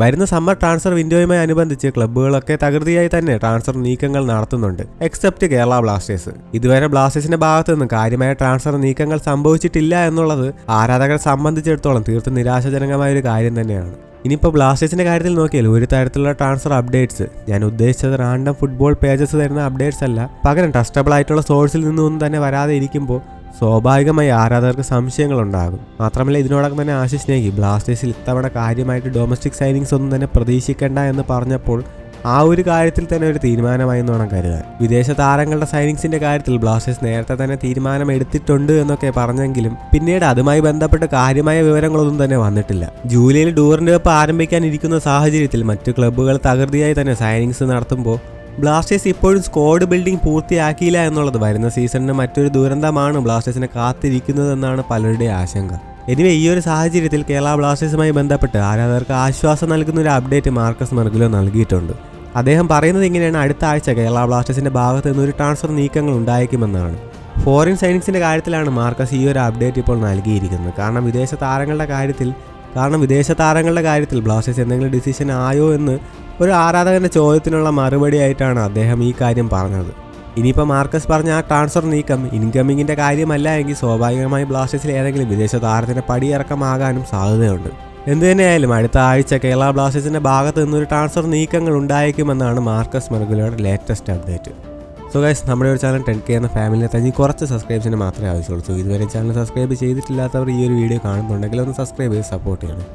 വരുന്ന summer transfer വിൻഡോയുമായി അനുബന്ധിച്ച് ക്ലബ്ബുകളൊക്കെ തകൃതിയായി തന്നെ ട്രാൻസ്ഫർ നീക്കങ്ങൾ നടത്തുന്നുണ്ട്. Except Kerala Blasters. ഇതുവരെ ബ്ലാസ്റ്റേഴ്സിന്റെ ഭാഗത്തുനിന്ന് കാര്യമായ ട്രാൻസ്ഫർ നീക്കങ്ങൾ സംഭവിച്ചിട്ടില്ല എന്നുള്ളത് ആരാധകരെ സംബന്ധിച്ചിടത്തോളം തീർത്തും നിരാശാജനകമായ ഒരു കാര്യം തന്നെയാണ്. ഇനിയിപ്പോൾ ബ്ലാസ്റ്റേഴ്സിന്റെ കാര്യത്തിൽ നോക്കിയാൽ ഒരു തരത്തിലുള്ള ട്രാൻസ്ഫർ അപ്ഡേറ്റ്സ് ഞാൻ ഉദ്ദേശിച്ചത് റാൻഡം ഫുട്ബോൾ പേജസ് തരുന്ന അപ്ഡേറ്റ്സ് അല്ല. പകരം ട്രസ്റ്റബിൾ ആയിട്ടുള്ള സോഴ്സിൽ നിന്നൊന്നും തന്നെ വരാതെ ഇരിക്കുമ്പോൾ സ്വാഭാവികമായി ആരാധകർക്ക് സംശയങ്ങളുണ്ടാകും. മാത്രമല്ല ഇതിനോടകം തന്നെ ആശിഷ് നേഗി ബ്ലാസ്റ്റേഴ്സിൽ ഇത്തവണ കാര്യമായിട്ട് ഡൊമസ്റ്റിക് സൈനിങ്സ് ഒന്നും തന്നെ പ്രതീക്ഷിക്കേണ്ട എന്ന് പറഞ്ഞപ്പോൾ ആ ഒരു കാര്യത്തിൽ തന്നെ ഒരു തീരുമാനമായി എന്ന് വേണം കരുതാൻ. വിദേശ താരങ്ങളുടെ സൈനിങ്സിന്റെ കാര്യത്തിൽ ബ്ലാസ്റ്റേഴ്സ് നേരത്തെ തന്നെ തീരുമാനം എടുത്തിട്ടുണ്ട് എന്നൊക്കെ പറഞ്ഞെങ്കിലും പിന്നീട് അതുമായി ബന്ധപ്പെട്ട് കാര്യമായ വിവരങ്ങളൊന്നും തന്നെ വന്നിട്ടില്ല. ജൂലൈയിൽ ഡൂറിന്റെ കപ്പ് ആരംഭിക്കാനിരിക്കുന്ന സാഹചര്യത്തിൽ മറ്റു ക്ലബ്ബുകൾ തകൃതിയായി തന്നെ സൈനിങ്സ് നടത്തുമ്പോൾ ബ്ലാസ്റ്റേഴ്സ് ഇപ്പോഴും സ്ക്വാഡ് ബിൽഡിംഗ് പൂർത്തിയാക്കിയില്ല എന്നുള്ളത്. വരുന്ന സീസണിന് മറ്റൊരു ദുരന്തമാണ് ബ്ലാസ്റ്റേഴ്സിനെ കാത്തിരിക്കുന്നതെന്നാണ് പലരുടെ ആശങ്ക. എനിവേ ഈ ഒരു സാഹചര്യത്തിൽ കേരള ബ്ലാസ്റ്റേഴ്സുമായി ബന്ധപ്പെട്ട് ആരാധകർക്ക് ആശ്വാസം നൽകുന്ന ഒരു അപ്ഡേറ്റ് മാർക്കസ് മെർഗുലോ നൽകിയിട്ടുണ്ട്. അദ്ദേഹം പറയുന്നത് ഇങ്ങനെയാണ്. അടുത്ത ആഴ്ച കേരള ബ്ലാസ്റ്റേഴ്സിന്റെ ഭാഗത്ത് നിന്ന് ഒരു ട്രാൻസ്ഫർ നീക്കങ്ങൾ ഉണ്ടായേക്കുമെന്നാണ്. ഫോറിൻ സൈനിങ്സിന്റെ കാര്യത്തിലാണ് മാർക്കസ് ഈ ഒരു അപ്ഡേറ്റ് ഇപ്പോൾ നൽകിയിരിക്കുന്നത്. കാരണം വിദേശ താരങ്ങളുടെ കാര്യത്തിൽ കാരണം വിദേശ താരങ്ങളുടെ കാര്യത്തിൽ ബ്ലാസ്റ്റേഴ്സ് എന്തെങ്കിലും ഡിസിഷൻ ആയോ എന്ന് ഒരു ആരാധകന്റെ ചോദ്യത്തിനുള്ള മറുപടി ആയിട്ടാണ് അദ്ദേഹം ഈ കാര്യം പറഞ്ഞത്. ഇനിയിപ്പോൾ മാർക്കസ് പറഞ്ഞ ആ ട്രാൻസ്ഫർ നീക്കം ഇൻകമ്മിങ്ങിന്റെ കാര്യമല്ല എങ്കിൽ സ്വാഭാവികമായി ബ്ലാസ്റ്റേഴ്സിൽ ഏതെങ്കിലും വിദേശ താരത്തിന്റെ പടിയിറക്കമാകാനും സാധ്യതയുണ്ട്. എന്തു തന്നെയായാലും അടുത്ത ആഴ്ച കേരള ബ്ലാസ്റ്റേഴ്സിന്റെ ഭാഗത്ത് നിന്നൊരു ട്രാൻസ്ഫർ നീക്കങ്ങൾ ഉണ്ടായേക്കുമെന്നാണ് മാർക്കസ് മെർഗുലയുടെ ലേറ്റസ്റ്റ് അപ്ഡേറ്റ് സോ ഗൈസ് നമ്മുടെ ഒരു ചാനൽ ടെൻ കെ എന്ന ഫാമിലിയെ തന്നെ കുറച്ച് സബ്സ്ക്രൈബ്സിന് മാത്രമേ ആവശ്യമുള്ളൂ. സോ ഇതുവരെ ചാനൽ സബ്സ്ക്രൈബ് ചെയ്തിട്ടില്ലാത്തവർ ഈ ഒരു വീഡിയോ കാണുന്നുണ്ടെങ്കിൽ ഒന്ന് സബ്സ്ക്രൈബ് ചെയ്ത് സപ്പോർട്ട് ചെയ്യണം.